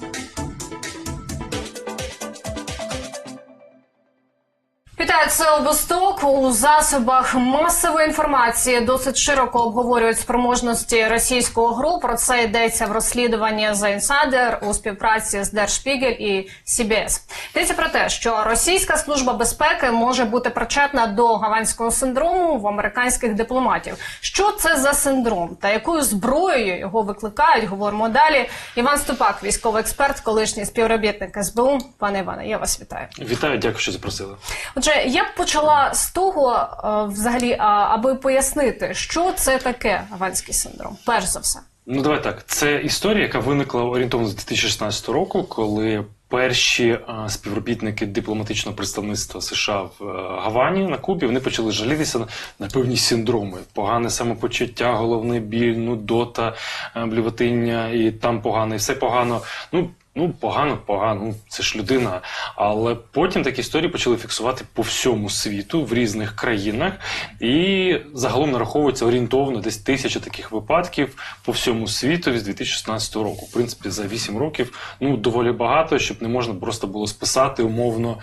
Thank you. Вітаю, це Обосток. У засобах масової інформації досить широко обговорюють спроможності російського ГРУ. Про це йдеться в розслідуванні за інсайдер у співпраці з Держпігель і CBS. Йдеться про те, що російська служба безпеки може бути причетна до гаванського синдрому в американських дипломатів. Що це за синдром та якою зброєю його викликають? Говоримо далі. Іван Ступак, військовий експерт, колишній співробітник СБУ. Пане Іване, я вас вітаю. Вітаю, дякую, що запросили. Отже, я б почала з того, е, взагалі, аби пояснити, що це таке аванський синдром, перш за все. Ну давай так. Це історія, яка виникла орієнтовно з 2016 року, коли перші е, співробітники дипломатичного представництва США в е, Гавані на Кубі вони почали жалітися на, певні синдроми: погане самопочуття, головний біль, нудота, блюватиння, і там погано, і все погано. Ну. Ну, погано, погано, ну це ж людина. Але потім такі історії почали фіксувати по всьому світу в різних країнах, і загалом нараховується орієнтовно десь тисяча таких випадків по всьому світу з 2016 року. В принципі, за 8 років ну доволі багато, щоб не можна просто було списати умовно.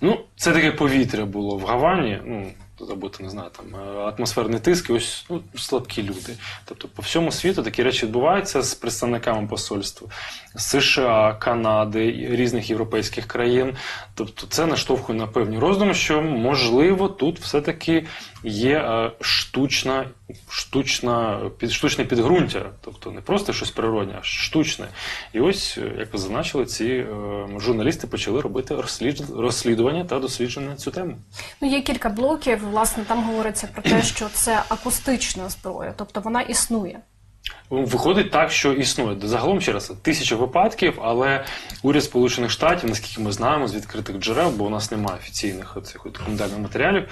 Ну, це таке повітря було в Гавані. Ну або ти не знаю, там е, атмосферний тиск, і ось ну, слабкі люди. Тобто, по всьому світу такі речі відбуваються з представниками посольства США, Канади, різних європейських країн. Тобто, це наштовхує на певні роздуми, що можливо тут все-таки є е, штучна, штучна, під, штучне підґрунтя, тобто не просто щось природне, а штучне. І ось, е, як ви зазначили, ці е, журналісти почали робити розслід, розслідування та дослідження на цю тему. Ну, є кілька блоків. Власне, там говориться про те, що це акустична зброя, тобто вона існує. Виходить так, що існує. Загалом ще раз тисяча випадків, але уряд Сполучених Штатів, наскільки ми знаємо, з відкритих джерел, бо у нас немає офіційних оцих от документальних матеріалів.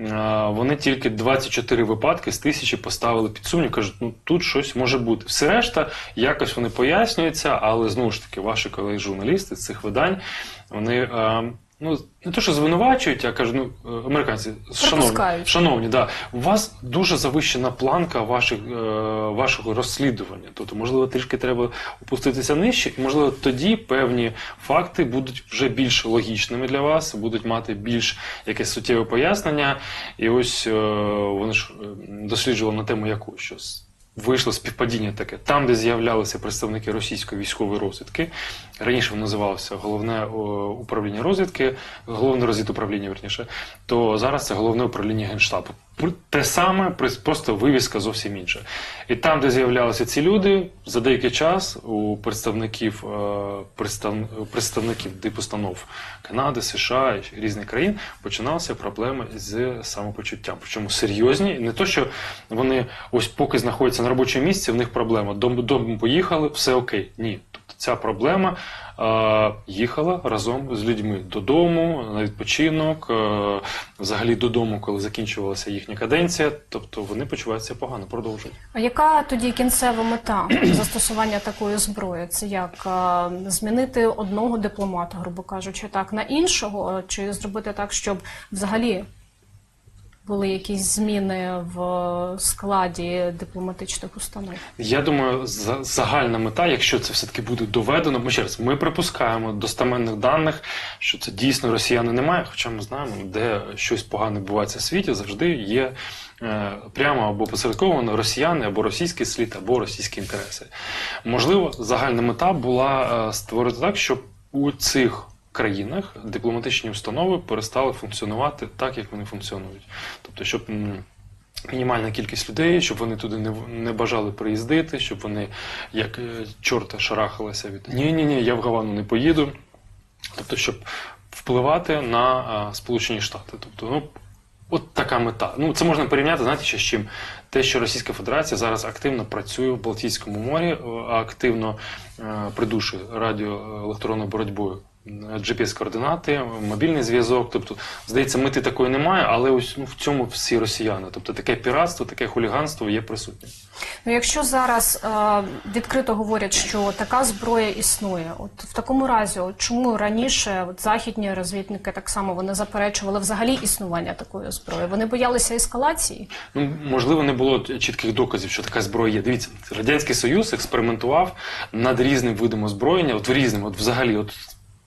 е, Вони тільки 24 випадки з тисячі поставили під сумнів, кажуть, ну тут щось може бути. Все решта якось вони пояснюються, але знову ж таки, ваші колеги журналісти з цих видань, вони. Ну, не то, що звинувачують, а кажуть, ну, е, американці, шановні, шановні, да, у вас дуже завищена планка ваших, е, вашого розслідування. Тобто, можливо, трішки треба опуститися нижче, і можливо тоді певні факти будуть вже більш логічними для вас, будуть мати більш якесь суттєве пояснення. І ось е, вони ж е, досліджували на тему яку що с- Вийшло співпадіння таке. Там, де з'являлися представники російської військової розвідки, раніше воно називалося головне управління розвідки, головне розвідуправління, верніше, то зараз це головне управління генштабу. Те саме, просто вивіска зовсім інша. І там, де з'являлися ці люди, за деякий час у представників, е, представ, представників дипустанов Канади, США і різних країн починалися проблеми з самопочуттям. Причому серйозні, не то, що вони ось поки знаходяться на робочому місці, в них проблема. Дом, дому поїхали, все окей. Ні. Ця проблема е, їхала разом з людьми додому, на відпочинок, е, взагалі додому, коли закінчувалася їхня каденція. Тобто вони почуваються погано, продовжують. А яка тоді кінцева мета застосування такої зброї? Це як е, змінити одного дипломата, грубо кажучи, так на іншого, чи зробити так, щоб взагалі були якісь зміни в складі дипломатичних установ? Я думаю, за- загальна мета, якщо це все-таки буде доведено, ми ще раз ми припускаємо достеменних даних, що це дійсно росіяни немає, хоча ми знаємо, де щось погане відбувається в світі, завжди є е, прямо або посередковано росіяни, або російський слід, або російські інтереси. Можливо, загальна мета була е, створити так, щоб у цих країнах дипломатичні установи перестали функціонувати так, як вони функціонують. Тобто, щоб. мінімальна кількість людей, щоб вони туди не, не бажали приїздити, щоб вони як е, чорта шарахалися від ні, ні, ні, я в Гавану не поїду. Тобто, щоб впливати на а, Сполучені Штати. Тобто, ну. От така мета. Ну, це можна порівняти, знаєте, ще з чим? Те, що Російська Федерація зараз активно працює в Балтійському морі, активно е, придушує радіоелектронною боротьбою GPS-координати, мобільний зв'язок. Тобто, здається, мети такої немає, але ось ну, в цьому всі росіяни. Тобто таке піратство, таке хуліганство є присутнє. Ну, якщо зараз е, відкрито говорять, що така зброя існує, от в такому разі, от чому раніше от західні розвідники так само вони заперечували взагалі існування такої зброї? Вони боялися ескалації? Ну, можливо, не було чітких доказів, що така зброя є. Дивіться, Радянський Союз експериментував над різним видом озброєння, от в різним, от взагалі, от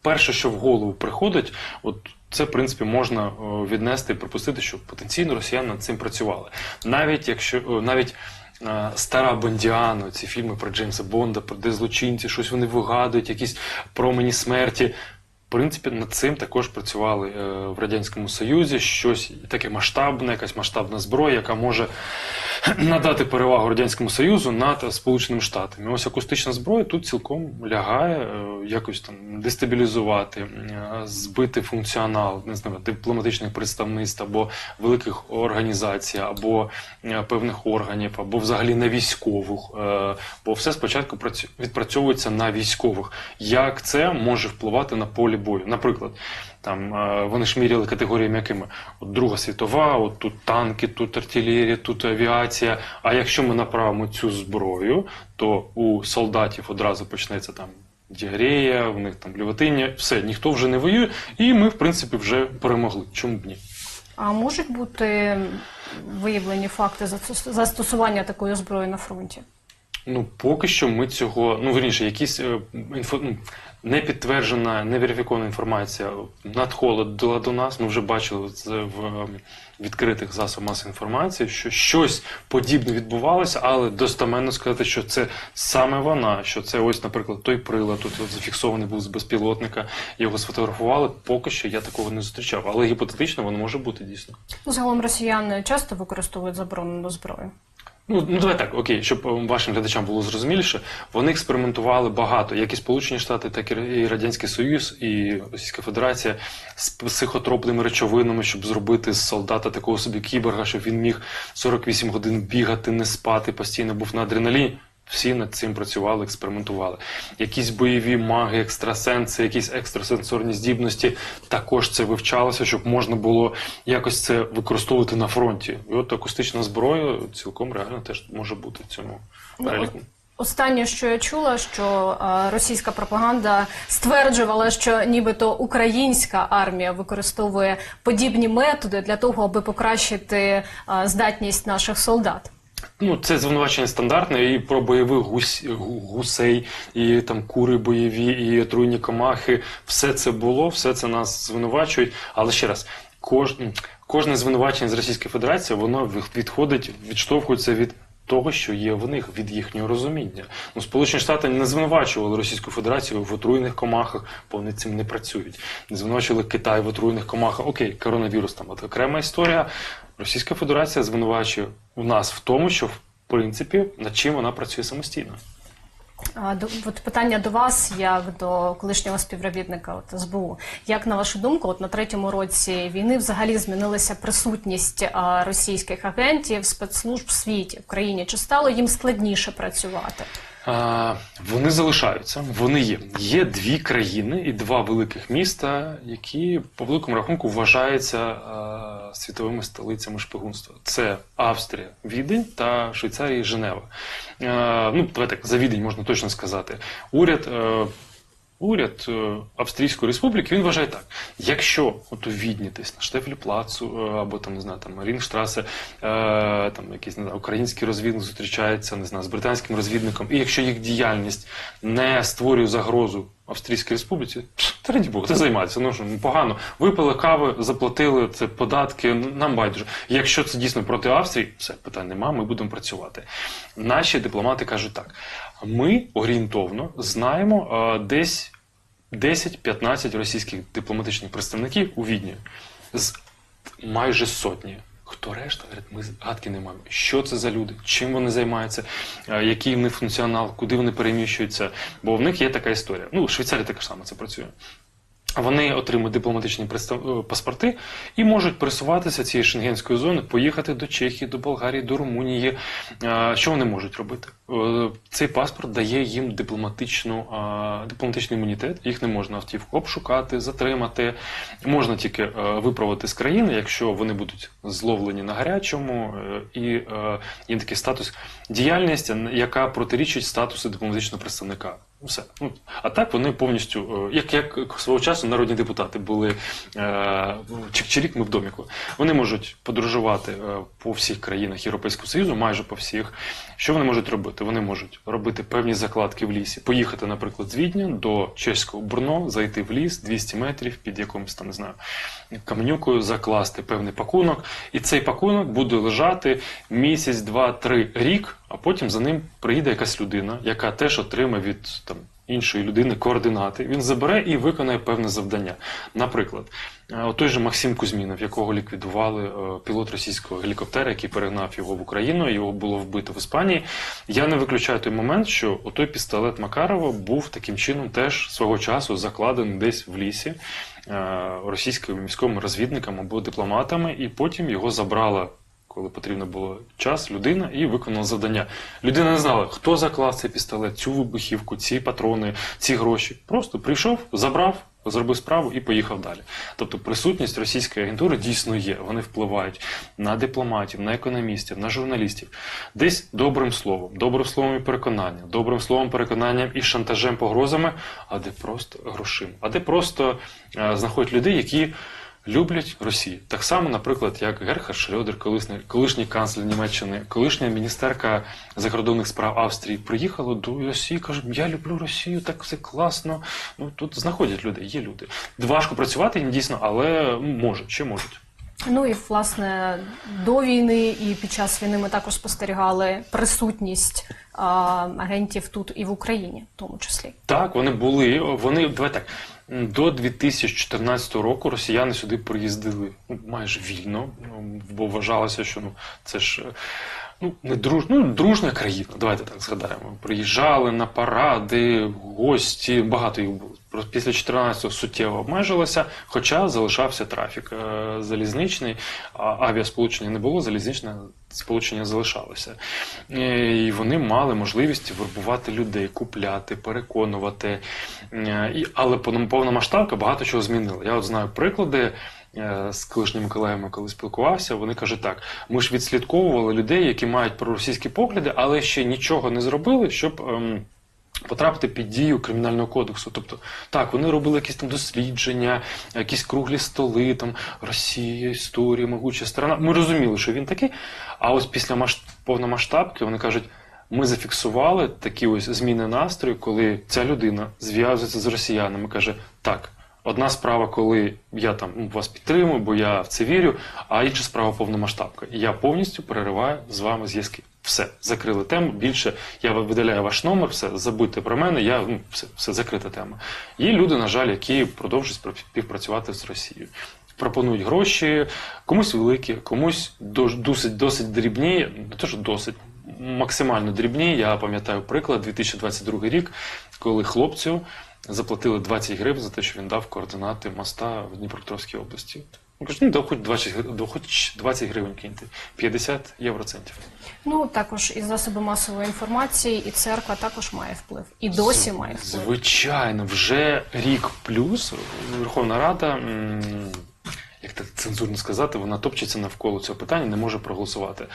перше, що в голову приходить, от це, в принципі, можна віднести і припустити, що потенційно росіяни над цим працювали. Навіть якщо навіть. е, Стара Бондіано, ці фільми про Джеймса Бонда, про де злочинці, щось вони вигадують, якісь промені смерті. Принципі, над цим також працювали е, в Радянському Союзі. Щось таке масштабне, якась масштабна зброя, яка може надати перевагу Радянському Союзу над Сполученими Штатами. Ось акустична зброя тут цілком лягає, е, якось там дестабілізувати, збити функціонал не знаю, дипломатичних представництв або великих організацій, або е, певних органів, або взагалі на військових. Бо все спочатку відпрацьовується на військових. Як це може впливати на полі бою? Наприклад. Там е, вони ж міряли категоріями якими? От Друга світова, от тут танки, тут артилерія, тут авіація. А якщо ми направимо цю зброю, то у солдатів одразу почнеться там діарея, в них там блюватиння, все, ніхто вже не воює, і ми, в принципі, вже перемогли. Чому б ні? А можуть бути виявлені факти застосування такої зброї на фронті? Ну, поки що ми цього, ну верніше, якісь е, інфо, ну, не підтверджена, не інформація надходила до нас. Ми вже бачили це в е, відкритих засобах масової інформації, що щось подібне відбувалося, але достаменно сказати, що це саме вона, що це ось, наприклад, той прилад, тут зафіксований був з безпілотника, його сфотографували. Поки що я такого не зустрічав, але гіпотетично воно може бути дійсно. Загалом росіяни часто використовують заборонену зброю. Ну, ну давай так, окей, щоб е, вашим глядачам було зрозуміліше, вони експериментували багато, як і Сполучені Штати, так і Радянський Союз, і Російська Федерація з психотропними речовинами, щоб зробити з солдата такого собі кіборга, щоб він міг 48 годин бігати, не спати, постійно був на адреналіні. Всі над цим працювали, експериментували. Якісь бойові маги, екстрасенси, якісь екстрасенсорні здібності також це вивчалося, щоб можна було якось це використовувати на фронті. І от акустична зброя цілком реально теж може бути в цьому Ну, переліку. Останнє, що я чула, що російська пропаганда стверджувала, що нібито українська армія використовує подібні методи для того, аби покращити здатність наших солдат. Ну, це звинувачення стандартне і про бойових гусь, гусей, і там кури бойові, і отруйні комахи. Все це було, все це нас звинувачують. Але ще раз, кож, кожне звинувачення з Російської Федерації, воно від- відходить, відштовхується від. Того, що є в них від їхнього розуміння. Ну, Сполучені Штати не звинувачували Російську Федерацію в отруйних комахах, бо вони цим не працюють. Не звинувачували Китай в отруйних комахах. Окей, коронавірус там от окрема історія. Російська Федерація звинувачує у нас в тому, що в принципі над чим вона працює самостійно. А, до- От питання до вас, як до колишнього співробітника от, СБУ. Як на вашу думку, от на третьому році війни взагалі змінилася присутність а, російських агентів спецслужб в світі в країні? Чи стало їм складніше працювати? Вони залишаються, вони є. Є дві країни і два великих міста, які по великому рахунку вважаються світовими столицями шпигунства. Це Австрія, Відень та Швейцарія, Женева. Ну, так, за Відень можна точно сказати. Уряд. Уряд е, Австрійської республіки він вважає так: якщо от у Відні десь на Штефлі Плацу е, або там не знаю, там Рінгштрасе, е, там якийсь не знаю, український розвідник зустрічається не знаю, з британським розвідником, і якщо їх діяльність не створює загрозу Австрійській республіці, та раді Бог, це займається. Ну що ну, погано. Випили кави, заплатили це податки. Нам байдуже. Якщо це дійсно проти Австрії, все питань нема. Ми будемо працювати. Наші дипломати кажуть так: ми орієнтовно знаємо е, десь 10-15 російських дипломатичних представників у Відні з майже сотні. Хто решта? Говорить, ми гадки не маємо. Що це за люди? Чим вони займаються? Який в них функціонал, куди вони переміщуються? Бо в них є така історія. Ну, в Швейцарії так саме це працює. Вони отримують дипломатичні е, паспорти і можуть пересуватися цією шенгенською зоною, поїхати до Чехії, до Болгарії, до Румунії. Що вони можуть робити? Е, Цей паспорт дає їм дипломатичну, дипломатичний імунітет. Їх не можна автівку обшукати, затримати. Можна тільки е, виправити з країни, якщо вони будуть зловлені на гарячому, е, і є такий статус діяльність, яка протирічить статусу дипломатичного представника. Все. Ну, а так вони повністю, як, як свого часу народні депутати були е, чик-чирік, ми в доміку. Вони можуть подорожувати по всіх країнах Європейського Союзу, майже по всіх. Що вони можуть робити? Вони можуть робити певні закладки в лісі, поїхати, наприклад, з Відня до чеського бурно, зайти в ліс 200 метрів під якимось там, не знаю, каменюкою, закласти певний пакунок, і цей пакунок буде лежати місяць, два, три, рік, а потім за ним приїде якась людина, яка теж отримає від там. Іншої людини координати, він забере і виконає певне завдання. Наприклад, е, той же Максим Кузьмінов, якого ліквідували е, пілот російського гелікоптера, який перегнав його в Україну, його було вбито в Іспанії. Я не виключаю той момент, що той пістолет Макарова був таким чином теж свого часу закладений десь в лісі е, російськими військовими розвідниками або дипломатами, і потім його забрала. Коли потрібно було час, людина і виконала завдання. Людина не знала, хто заклав цей пістолет, цю вибухівку, ці патрони, ці гроші. Просто прийшов, забрав, зробив справу і поїхав далі. Тобто присутність російської агентури дійсно є. Вони впливають на дипломатів, на економістів, на журналістів. Десь добрим словом, добрим словом і переконанням, добрим словом, переконанням і шантажем, погрозами, а де просто грошима, а де просто е, знаходять людей, які. Люблять Росію. Так само, наприклад, як Герхард Шрёдер, колишній, колишній канцлер Німеччини, колишня міністерка закордонних справ Австрії, приїхала до Росії, каже, я люблю Росію, так все класно. Ну тут знаходять людей, є люди. Важко працювати їм дійсно, але можуть, ще можуть. Ну і власне до війни і під час війни ми також спостерігали присутність а, агентів тут і в Україні, в тому числі. Так, вони були. Вони давай так. До 2014 року росіяни сюди приїздили ну, майже вільно, ну, бо вважалося, що ну це ж е, ну не друж, ну, дружня країна. Давайте так згадаємо. Приїжджали на паради, гості, багато їх було. Після 14-го суттєво обмежилося, хоча залишався трафік е, залізничний, а авіасполучення не було, залізничне сполучення залишалося. Е, І вони мали можливість вербувати людей, купляти, переконувати. Е, І, але повном- повномасштабка багато чого змінила. Я от знаю приклади. е, З колишніми колегами, коли спілкувався, вони кажуть так: ми ж відслідковували людей, які мають проросійські погляди, але ще нічого не зробили, щоб ем, потрапити під дію кримінального кодексу. Тобто, так, вони робили якісь там дослідження, якісь круглі столи, там Росія, історія, могуча сторона. Ми розуміли, що він такий. А ось після маш... повномасштабки вони кажуть. Ми зафіксували такі ось зміни настрою, коли ця людина зв'язується з росіянами, каже: так, одна справа, коли я там ну, вас підтримую, бо я в це вірю, а інша справа повномасштабка. Я повністю перериваю з вами зв'язки. Все, закрили тему. Більше я видаляю ваш номер, все, забудьте про мене, я ну, все, все закрита тема. Є люди, на жаль, які продовжують співпрацювати з Росією. Пропонують гроші, комусь великі, комусь досить, досить дрібні, не те, що досить, максимально дрібні. Я пам'ятаю приклад 2022 рік, коли хлопцю заплатили 20 гривень за те, що він дав координати моста в Дніпропетровській області. Ну да, хоч 20, гри- да, хоч 20 гривень киньте, 50 євроцентів. Ну також і засоби масової інформації, і церква також має вплив, і досі З- має вплив. Звичайно, вже рік плюс Верховна Рада, м, як так цензурно сказати, вона топчеться навколо цього питання, не може проголосувати.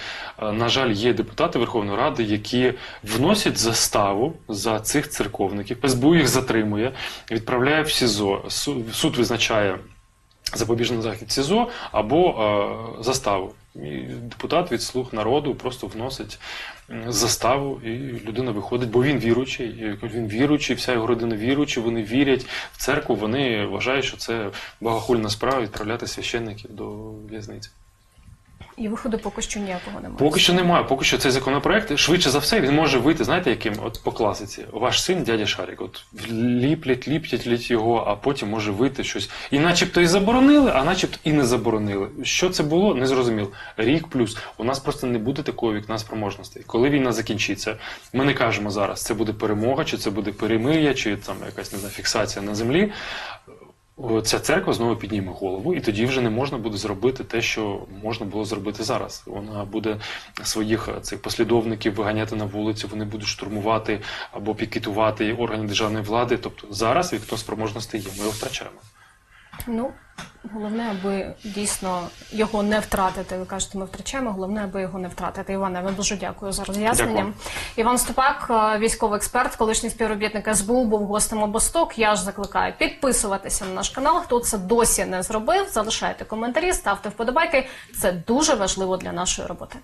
Е, На жаль, є депутати Верховної Ради, які вносять заставу за цих церковників. СБУ їх затримує, відправляє в СІЗО. Су- Суд визначає запобіжний захід СІЗО або е, заставу. І депутат від слуг народу просто вносить заставу, і людина виходить, бо він віруючий. Він віруючий, вся його родина віруючі, вони вірять в церкву, вони вважають, що це богохульна справа відправляти священників до в'язниці. І виходу поки що ніякого немає. Поки що немає, поки що цей законопроект швидше за все він може вийти, знаєте, яким? От по класиці. Ваш син, дядя Шарик, от ліплять, ліплять лють його, а потім може вийти щось. І начебто і заборонили, а начебто і не заборонили. Що це було, не зрозуміло. Рік плюс. У нас просто не буде такого вікна спроможностей. Коли війна закінчиться, ми не кажемо зараз, це буде перемога, чи це буде перемир'я, чи там якась не знаю, фіксація на землі. О, ця церква знову підніме голову, і тоді вже не можна буде зробити те, що можна було зробити зараз. Вона буде своїх е, цих послідовників виганяти на вулицю, вони будуть штурмувати або пікетувати органи державної влади. Тобто зараз вікно спроможності є. Ми його втрачаємо. Ну, головне, аби дійсно його не втратити. Ви кажете, ми втрачаємо. Головне, аби його не втратити. Іване, вам дуже дякую за роз'яснення. Іван Ступак, е, військовий експерт, колишній співробітник СБУ, був гостем обосток. Я ж закликаю підписуватися на наш канал. Хто це досі не зробив, залишайте коментарі, ставте вподобайки. Це дуже важливо для нашої роботи.